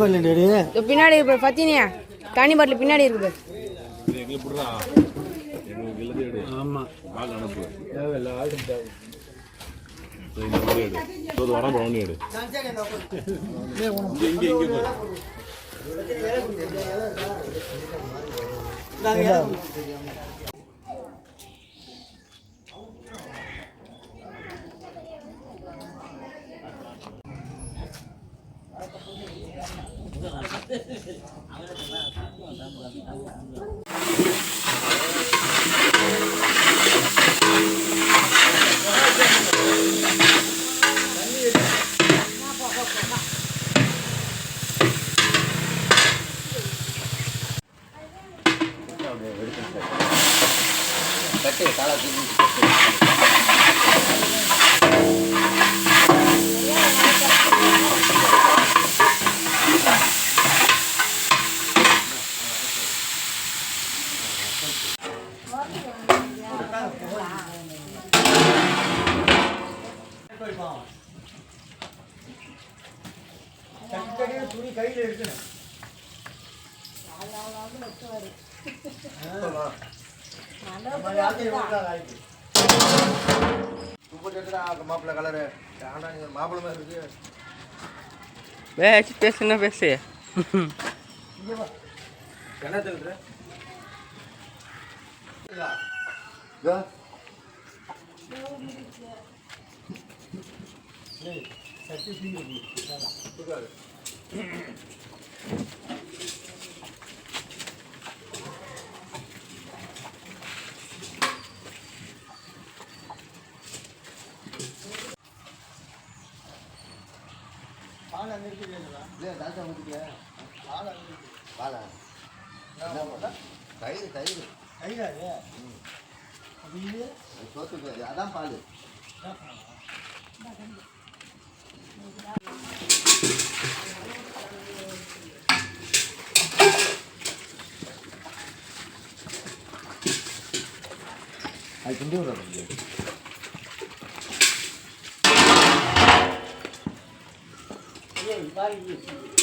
பாட்டில் daddy இதோ பின்னாடி இப்போ பத்தினியா தண்ணி பாட்டில் பின்னாடி இருக்குது ஆமாம் வர பவுனி எடு கட்டு காலா தூக்கி துணி கையில் இருக்கணும் மாப்பிள்ளை கலரு மாப்பிள்ளை மாதிரி இருக்கு பேச்சு பேசுனா பேசு என்ன தெரியுது பால் அங்கே இருக்குதுங்களா இல்லையா தாத்தா ஊற்றிட்டியா பாலா என்ன பண்ண தயிர் தயிர் கையில் அது அது இது சோத்துக்கு அதான் பால் அது கிண்டி விடுறது இது பால் இது